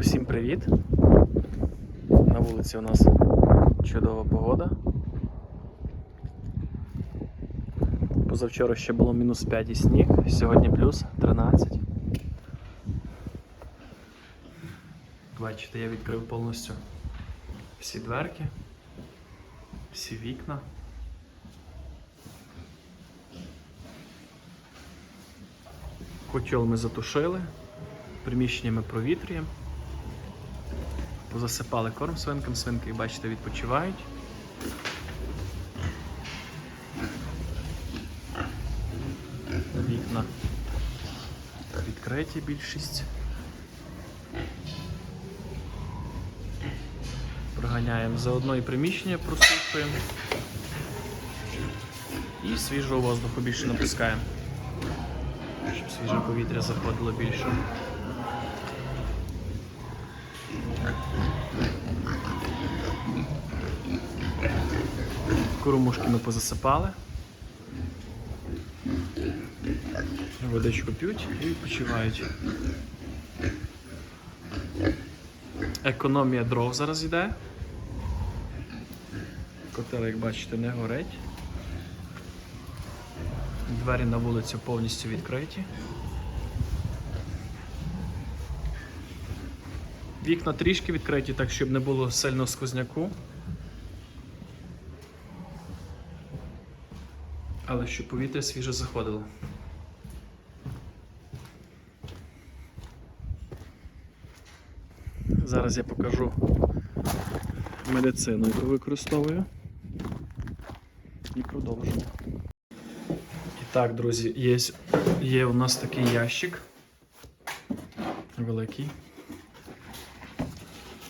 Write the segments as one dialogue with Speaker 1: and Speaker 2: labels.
Speaker 1: Усім привіт! На вулиці у нас чудова погода. Позавчора ще було мінус 5 і сніг, сьогодні плюс 13. Бачите, я відкрив повністю всі дверки, всі вікна. Котел ми затушили, приміщення ми провітрюємо. Позасипали корм свинкам, свинки, бачите, відпочивають. Вікна відкриті більшість. Проганяємо заодно і приміщення просушуємо. І свіжого воздуху більше напускаємо, щоб свіже повітря заходило більше. Кормушки ми позасипали. Водичку п'ють і відпочивають. Економія дров зараз йде. Котел, як бачите, не горить. Двері на вулицю повністю відкриті. Вікна трішки відкриті, так щоб не було сильного сквозняку. Але щоб повітря свіже заходило. Зараз я покажу медицину, яку використовую. І продовжимо. І так, друзі, є, є у нас такий ящик великий.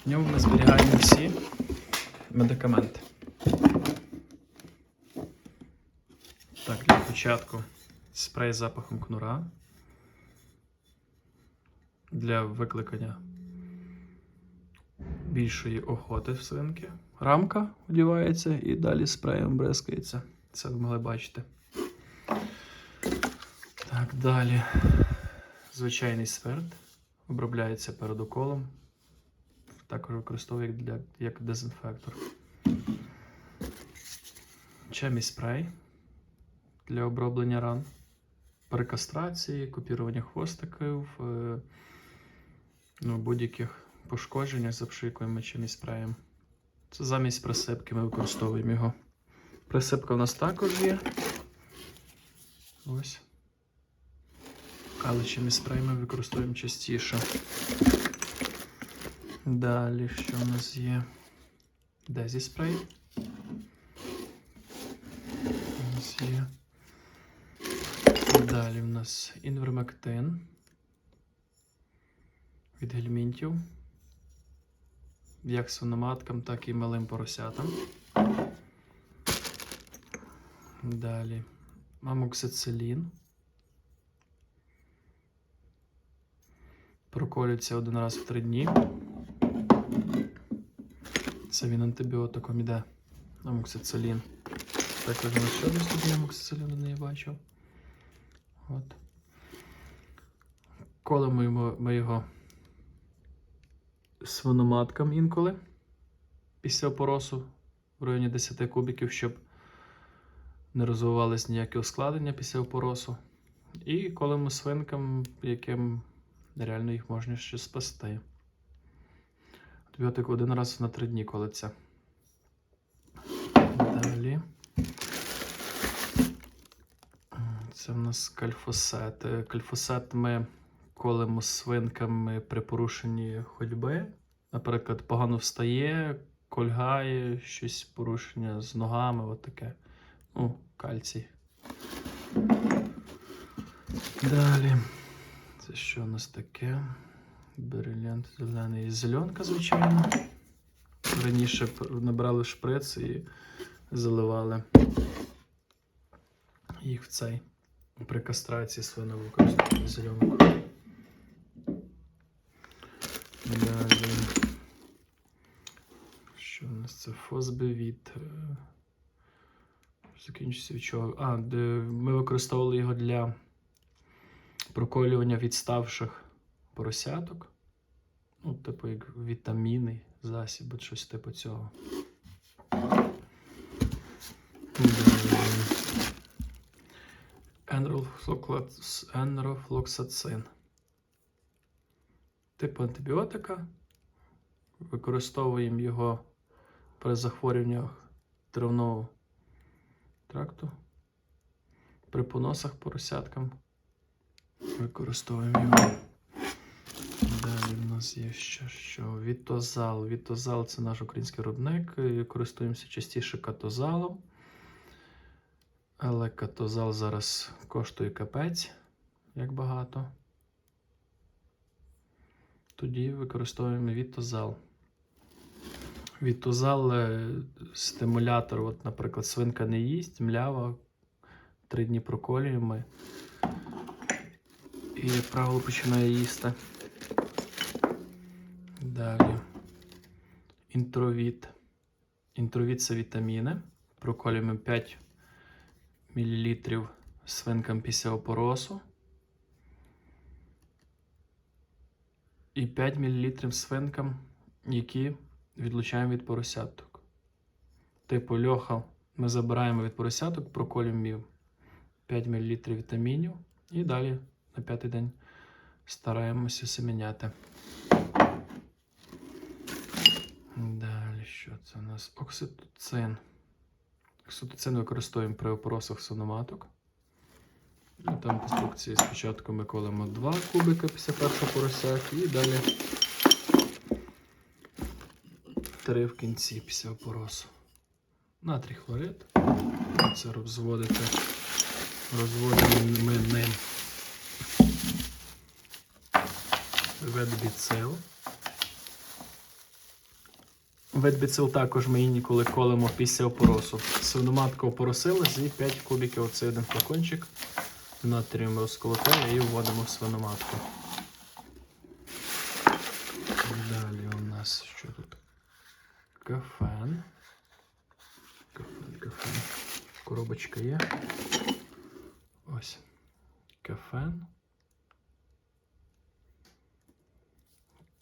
Speaker 1: В ньому ми зберігаємо всі медикаменти. Так, для початку спрей з запахом кнура для викликання більшої охоти в свинки. Рамка одівається і далі спреєм бризкається. Це ви могли бачити. Так, далі. Звичайний сверд обробляється перед уколом. Також використовує як, для, як дезінфектор. Чемі спрей для оброблення ран, при кастрації, купірування хвостиків, е, ну, будь-яких пошкодженнях запшикуємо чимось спреєм. Це замість присипки ми використовуємо його. Присипка у нас також є. Ось. Але чимось спрей ми використовуємо частіше. Далі, що у нас є? Дезі спрей. У нас є. Далі в нас інвермектин від гельмінтів. Як свиноматкам, так і малим поросятам. Далі амоксицилін. Проколюється один раз в три дні. Це він антибіотиком іде. Амоксицилін. Також на що десь тут амоксициліну не бачив. От. Колимо ми його свиноматкам інколи після опоросу в районі 10 кубиків, щоб не розвивались ніякі ускладнення після опоросу. І колимо свинкам, яким реально їх можна ще спасти. Антибіотик один раз на три дні колиться. Далі. Це в нас кальфосет. Кальфосет ми колемо свинками при порушенні ходьби. Наприклад, погано встає, кольгає, щось порушення з ногами, от таке. Ну, кальцій. Далі. Це що у нас таке? Брилянт зелений. Зеленка, звичайно. Раніше набрали шприц і заливали їх в цей. При кастрації свиней використовували зеленку. Далі. Що у нас це? Фосбевіт. Е, Закінчиться від чого? А, ми використовували його для проколювання відставших поросяток. Ну, типу, як вітамінний засіб, щось типу цього. Далі. Енрофлоклац- Енрофлоксацин. Тип антибіотика. Використовуємо його при захворюваннях травного тракту. При поносах поросяткам. Використовуємо його. Далі в нас є ще що? Вітозал. Вітозал це наш український виробник. Користуємося частіше катозалом. Але катозал зараз коштує капець, як багато. Тоді використовуємо вітозал. Вітозал е, стимулятор, от, наприклад, свинка не їсть, млява, три дні проколюємо. І, як правило, починає їсти. Далі. Інтровіт. Інтровіт це вітаміни. Проколюємо 5 мл свинкам після опоросу. І 5 мл свинкам, які відлучаємо від поросяток. Типу льоха ми забираємо від поросяток, проколюємо їм 5 мл вітамінів і далі на п'ятий день стараємося семеняти. Далі, що це у нас? Окситоцин. Окситоцин використовуємо при опоросах сономаток. Ну, там в інструкції спочатку ми колемо 2 кубики після першого поросяк і далі 3 в кінці після опоросу. Натрій хлорид. Це розводити. Розводимо ми ним ведбіцил. Ведбіцил також ми інколи колемо після опоросу. Свиноматка опоросилась і 5 кубиків оцей один флакончик натрієм розколотили і вводимо в свиноматку. Далі у нас що тут? Кафен. Кафен, кафен. Коробочка є. Ось. Кафен.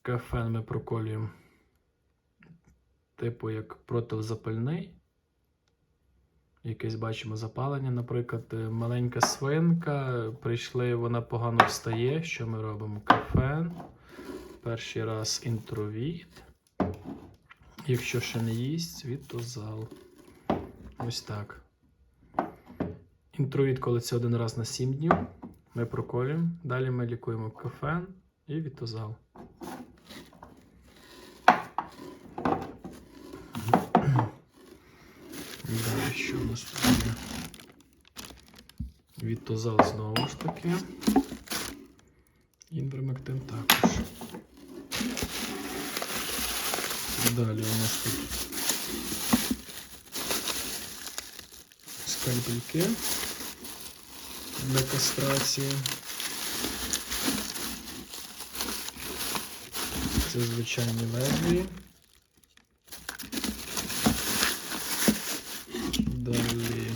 Speaker 1: Кафен ми проколюємо. Типу як протизапальний. Якесь бачимо запалення. Наприклад, е, маленька свинка, прийшли, вона погано встає. Що ми робимо? Кафен. Перший раз інтровіт. Якщо ще не їсть, вітозал. Ось так. Інтровіт, коли це один раз на 7 днів. Ми проколюємо. Далі ми лікуємо кафен і вітозал. Далі що у нас тут є? Вітозал знову ж таки. Інвермектин також. Далі у нас тут скальпельки для кастрації. Це звичайні лезвії. Далі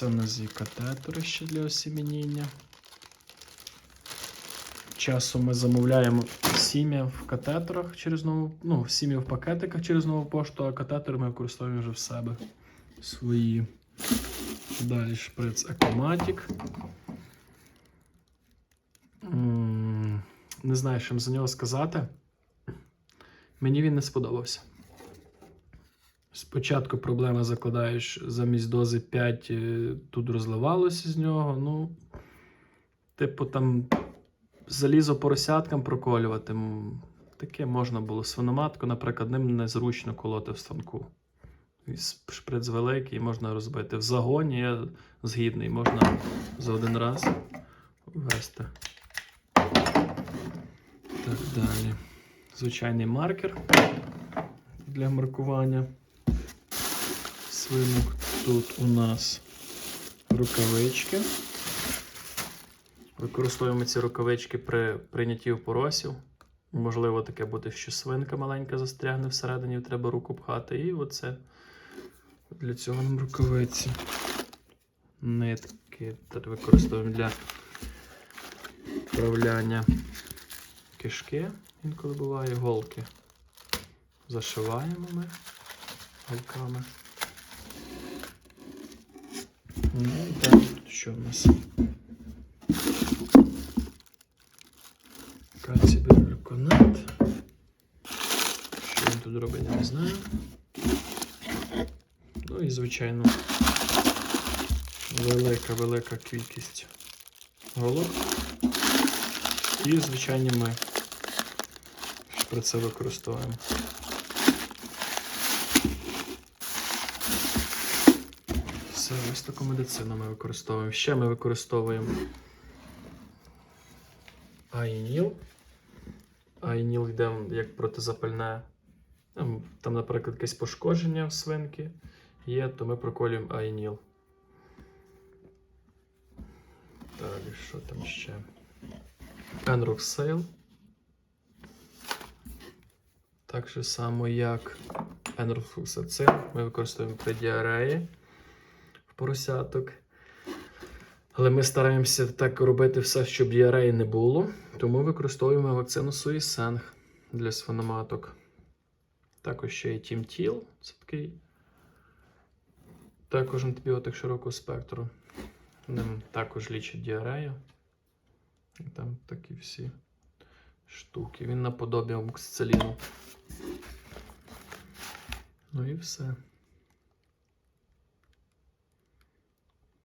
Speaker 1: це у нас є катетери ще для осіміння. Часом ми замовляємо сім'я в катетерах через нову, ну, сім'я в пакетиках через нову пошту, а катетери ми використовуємо вже в себе свої. Далі шприц Екоматік. Не знаю, що за нього сказати. Мені він не сподобався. Спочатку проблема закладаєш замість дози 5, е, тут розливалося з нього. Ну, типу, там залізо поросяткам проколювати. Таке можна було. Свиноматку, наприклад, ним незручно колоти в станку. Шприц великий, можна розбити. В загоні я згідний, можна за один раз ввести. Так далі. Звичайний маркер для маркування свинок. Тут у нас рукавички. Використовуємо ці рукавички при прийнятті опоросів. Можливо, таке буде, що свинка маленька застрягне всередині, треба руку пхати. І оце для цього нам рукавиці. Нитки використовуємо для вправляння кишки інколи буває голки. Зашиваємо ми голками. Ну і тут що в нас? Кальцібірконат. Що він тут робить, я не знаю. Ну і, звичайно, велика, велика кількість голок. І, звичайно, ми шприци використовуємо. Все, ось таку медицину ми використовуємо. Ще ми використовуємо Айніл. Айніл йде як протизапальне. Там, там, наприклад, якесь пошкодження в свинки є, то ми проколюємо Айніл. Далі, що там ще? Енроксейл. Так же само, як енрофлуксацин ми використовуємо при діареї поросяток. Але ми стараємося так робити все, щоб діареї не було, тому використовуємо вакцину Суїсенг для свиноматок. Також ще є Тімтіл, це такий також антибіотик широкого спектру. Ним також лічить діарею. І там такі всі штуки. Він наподобі амоксициліну. Ну і все.